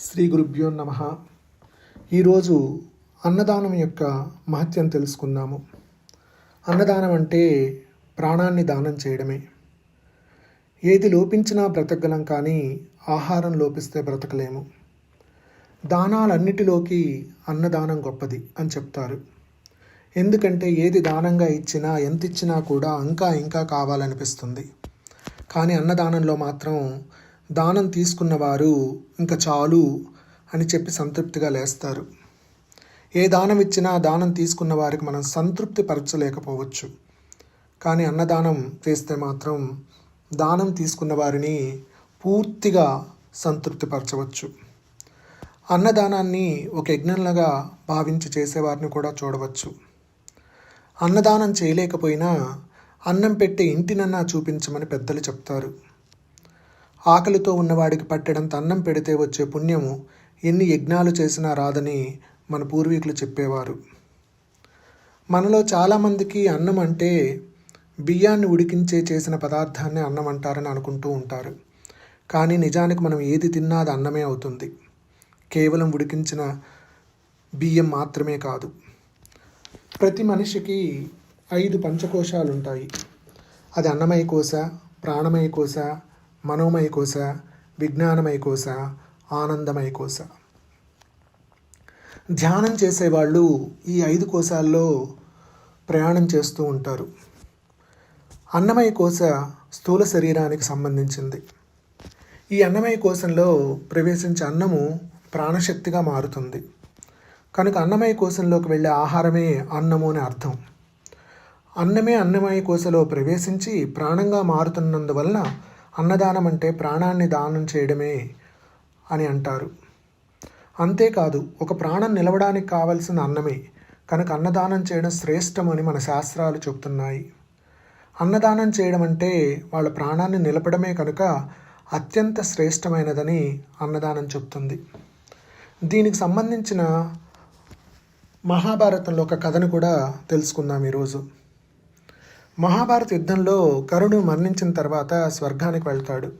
శ్రీ గురుభ్యో నమ. ఈరోజు అన్నదానం యొక్క మహత్యం తెలుసుకుందాము. అన్నదానం అంటే ప్రాణాన్ని దానం చేయడమే. ఏది లోపించినా బ్రతకగలం కానీ ఆహారం లోపిస్తే బ్రతకలేము. దానాలన్నిటిలోకి అన్నదానం గొప్పది అని చెప్తారు. ఎందుకంటే ఏది దానంగా ఇచ్చినా ఎంత ఇచ్చినా కూడా ఇంకా ఇంకా కావాలనిపిస్తుంది. కానీ అన్నదానంలో మాత్రం దానం తీసుకున్నవారు ఇంకా చాలు అని చెప్పి సంతృప్తిగా లేస్తారు. ఏ దానం ఇచ్చినా దానం తీసుకున్న వారికి మనం సంతృప్తి పరచలేకపోవచ్చు. కానీ అన్నదానం చేస్తే మాత్రం దానం తీసుకున్న వారిని పూర్తిగా సంతృప్తిపరచవచ్చు అన్నదానాన్ని ఒక యజ్ఞంలాగా భావించి చేసేవారిని కూడా చూడవచ్చు. అన్నదానం చేయలేకపోయినా అన్నం పెట్టే ఇంటినన్నా చూపించమని పెద్దలు చెప్తారు. ఆకలితో ఉన్నవాడికి పట్టెడంత అన్నం పెడితే వచ్చే పుణ్యము ఎన్ని యజ్ఞాలు చేసినా రాదని మన పూర్వీకులు చెప్పేవారు. మనలో చాలామందికి అన్నం అంటే బియ్యాన్ని ఉడికించే చేసిన పదార్థాన్ని అన్నం అంటారని అనుకుంటూ ఉంటారు. కానీ నిజానికి మనం ఏది తిన్నా అది అన్నమే అవుతుంది. కేవలం ఉడికించిన బియ్యం మాత్రమే కాదు. ప్రతి మనిషికి ఐదు పంచకోశాలు ఉంటాయి అది అన్నమయ కోశ ప్రాణమయ కోశ మనోమయ కోశ విజ్ఞానమయ కోశ ఆనందమయ కోశ ధ్యానం చేసేవాళ్ళు ఈ ఐదు కోశాల్లో ప్రయాణం చేస్తూ ఉంటారు. అన్నమయ కోశ స్థూల శరీరానికి సంబంధించింది. ఈ అన్నమయ కోశంలో ప్రవేశించే అన్నము ప్రాణశక్తిగా మారుతుంది. కనుక అన్నమయ కోశంలోకి వెళ్ళే ఆహారమే అన్నము అని అర్థం. అన్నమే అన్నమయ కోశలో ప్రవేశించి ప్రాణంగా మారుతున్నందువలన అన్నదానం అంటే ప్రాణాన్ని దానం చేయడమే అని అంటారు. అంతేకాదు ఒక ప్రాణం నిలవడానికి కావలసిన అన్నమే కనుక అన్నదానం చేయడం శ్రేష్టమని మన శాస్త్రాలు చెబుతున్నాయి. అన్నదానం చేయడం అంటే వాళ్ళ ప్రాణాన్ని నిలపడమే కనుక అత్యంత శ్రేష్టమైనదని అన్నదానం చెప్తుంది దీనికి సంబంధించిన మహాభారతంలో ఒక కథను కూడా తెలుసుకుందాం ఈరోజు. మహాభారత యుద్ధంలో కరుణు మరణించిన తర్వాత స్వర్గానికి వెళ్తాడు.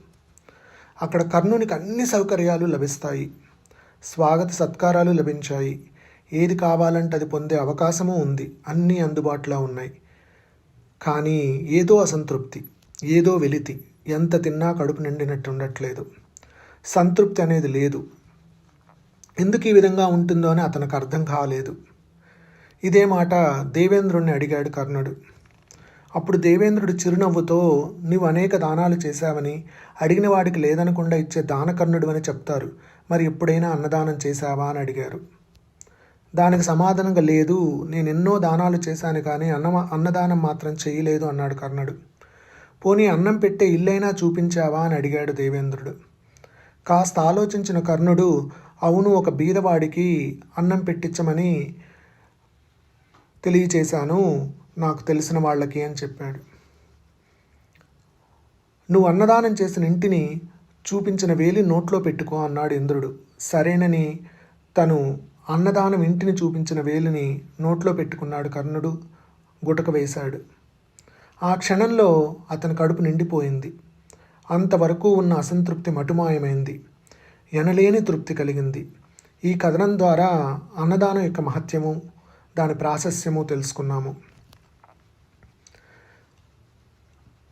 అక్కడ కర్ణునికి అన్ని సౌకర్యాలు లభిస్తాయి. స్వాగత సత్కారాలు లభించాయి. ఏది కావాలంటే అది పొందే అవకాశము ఉంది. అన్నీ అందుబాటులో ఉన్నాయి. కానీ ఏదో అసంతృప్తి ఏదో వెలితి. ఎంత తిన్నా కడుపు నిండినట్టు ఉండట్లేదు. సంతృప్తి అనేది లేదు. ఎందుకు ఈ విధంగా ఉంటుందో అని అతనికి అర్థం కాలేదు. ఇదే మాట దేవేంద్రుణ్ణి అడిగాడు కర్ణుడు. అప్పుడు దేవేంద్రుడు చిరునవ్వుతో నీవు అనేక దానాలు చేశావని అడిగిన వాడికి లేదనకుండా ఇచ్చే దానకర్ణుడు అని చెప్తారు. మరి ఎప్పుడైనా అన్నదానం చేశావా? అని అడిగారు. దానికి సమాధానంగా లేదు. నేను ఎన్నో దానాలు చేశాను కానీ అన్న అన్నదానం మాత్రం చేయలేదు అన్నాడు కర్ణుడు. పోనీ అన్నం పెట్టే ఇల్లైనా చూపించావా? అని అడిగాడు దేవేంద్రుడు. కాస్త ఆలోచించిన కర్ణుడు అవును ఒక బీదవాడికి అన్నం పెట్టించమని తెలియచేశాను. నాకు తెలిసిన వాళ్ళకి అని చెప్పాడు. నువ్వు అన్నదానం చేసిన ఇంటిని చూపించిన వేలి నోట్లో పెట్టుకో అన్నాడు ఇంద్రుడు. సరేనని తను అన్నదానం ఇంటిని చూపించిన వేలిని నోట్లో పెట్టుకున్నాడు కర్ణుడు. గుటక వేశాడు. ఆ క్షణంలో అతని కడుపు నిండిపోయింది. అంతవరకు ఉన్న అసంతృప్తి మటుమాయమైంది. ఎనలేని తృప్తి కలిగింది. ఈ కథనం ద్వారా అన్నదానం యొక్క మహత్యము దాని ప్రాశస్యము తెలుసుకున్నాము.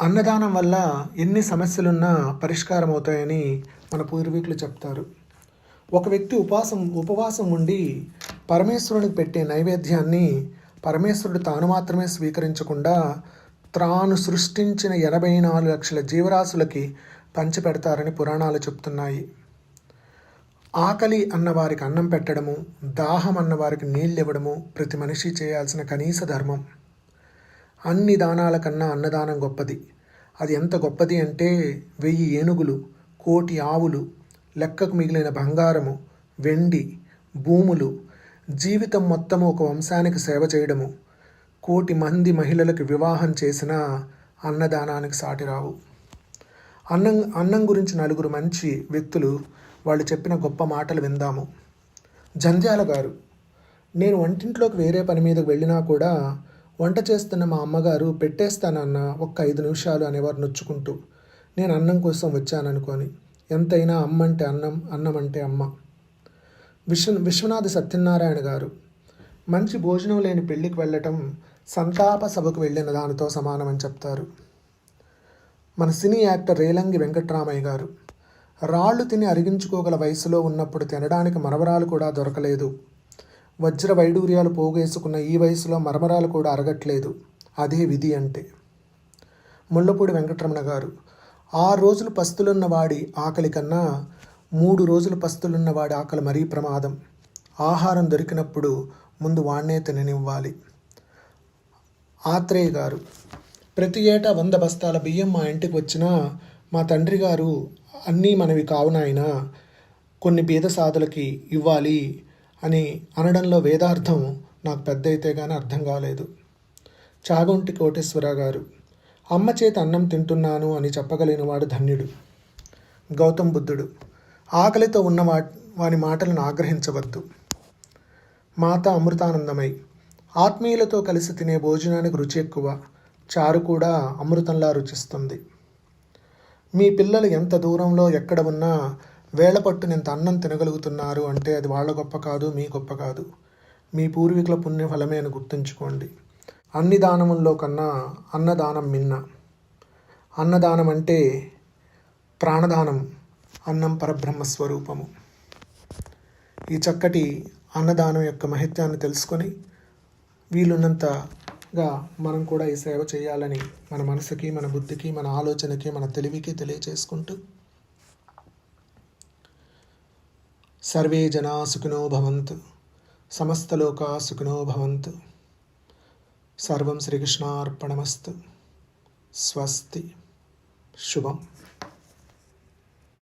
అన్నదానం వల్ల ఎన్ని సమస్యలున్నా పరిష్కారం అవుతాయని మన పూర్వీకులు చెప్తారు. ఒక వ్యక్తి ఉపవాసం ఉపవాసం ఉండి పరమేశ్వరునికి పెట్టే నైవేద్యాన్ని పరమేశ్వరుడు తాను మాత్రమే స్వీకరించకుండా తాను సృష్టించిన ఎనభై నాలుగు లక్షల జీవరాశులకి పంచిపెడతారని పురాణాలు చెప్తున్నాయి. ఆకలి అన్నవారికి అన్నం పెట్టడము దాహం అన్నవారికి నీళ్ళు ఇవ్వడము ప్రతి మనిషి చేయాల్సిన కనీస ధర్మం. అన్ని దానాల కన్నా అన్నదానం గొప్పది. అది ఎంత గొప్పది అంటే వెయ్యి ఏనుగులు కోటి ఆవులు లెక్కకు మిగిలిన బంగారము వెండి భూములు జీవితం మొత్తము ఒక వంశానికి సేవ చేయడము కోటి మంది మహిళలకు వివాహం చేసిన అన్నదానానికి సాటిరావు. అన్నం అన్నం గురించి నలుగురు మంచి వ్యక్తులు వాళ్ళు చెప్పిన గొప్ప మాటలు విందాము. జంధ్యాల గారు నేను వంటింట్లోకి వేరే పని మీదకి వెళ్ళినా కూడా వంట చేస్తున్న మా అమ్మగారు పెట్టేస్తానన్న ఒక్క ఐదు నిమిషాలు అనేవారు నొచ్చుకుంటూ నేను అన్నం కోసం వచ్చాననుకొని ఎంతైనా అమ్మ అంటే అన్నం అన్నం అంటే అమ్మ. విశ్వ విశ్వనాథ సత్యనారాయణ గారు మంచి భోజనం లేని పెళ్ళికి వెళ్ళటం సంతాప సభకు వెళ్ళిన దానితో సమానమని చెప్తారు. మన సినీ యాక్టర్ రేలంగి వెంకట్రామయ్య గారు రాళ్ళు తిని అరిగించుకోగల వయసులో ఉన్నప్పుడు తినడానికి మరమరాలు కూడా దొరకలేదు. వజ్ర వైడూర్యాలు పోగేసుకున్న ఈ వయసులో మరమరాలు కూడా అరగట్లేదు. అదే విధి అంటే. ముళ్ళపూడి వెంకటరమణ గారు ఆరు రోజులు పస్తులున్న వాడి ఆకలి కన్నా మూడు రోజులు పస్తులున్న వాడి ఆకలి మరీ ప్రమాదం. ఆహారం దొరికినప్పుడు ముందు వాణ్ణే తిననివ్వాలి. ఆత్రేయ గారు ప్రతి ఏటా వంద బస్తాల బియ్యం మా ఇంటికి వచ్చినా మా తండ్రి గారు అన్నీ మనవి కావునాయన కొన్ని బీద సాధులకి ఇవ్వాలి. అని అనడంలో వేదార్థం నాకు పెద్ద అయితే కానీ అర్థం కాలేదు. చాగొంటి కోటేశ్వర గారు అమ్మ చేత అన్నం తింటున్నాను అని చెప్పగలిగినవాడు ధన్యుడు. గౌతమ్ బుద్ధుడు ఆకలితో ఉన్న వా వాని మాటలను ఆగ్రహించవద్దు. మాత అమృతానందమై ఆత్మీయులతో కలిసి తినే భోజనానికి రుచి ఎక్కువ చారు కూడా అమృతంలా రుచిస్తుంది. మీ పిల్లలు ఎంత దూరంలో ఎక్కడ ఉన్నా వేళ పట్టునింత అన్నం తినగలుగుతున్నారు అంటే అది వాళ్ళ గొప్ప కాదు మీ గొప్ప కాదు. మీ పూర్వీకుల పుణ్యఫలమే అని గుర్తుంచుకోండి. అన్ని దానముల్లో కన్నా అన్నదానం మిన్న. అన్నదానం అంటే ప్రాణదానం అన్నం పరబ్రహ్మ స్వరూపము. ఈ చక్కటి అన్నదానం యొక్క మహిత్యాన్ని తెలుసుకొని వీలున్నంతగా మనం కూడా ఈ సేవ చేయాలని మన మనసుకి మన బుద్ధికి మన ఆలోచనకి మన తెలివికి తెలియచేసుకుంటూ సర్వే జనా సుఖినో భవంతు సమస్తలోకా సుఖినో భవంతు. సర్వం శ్రీకృష్ణార్పణమస్తు. స్వస్తి. శుభం.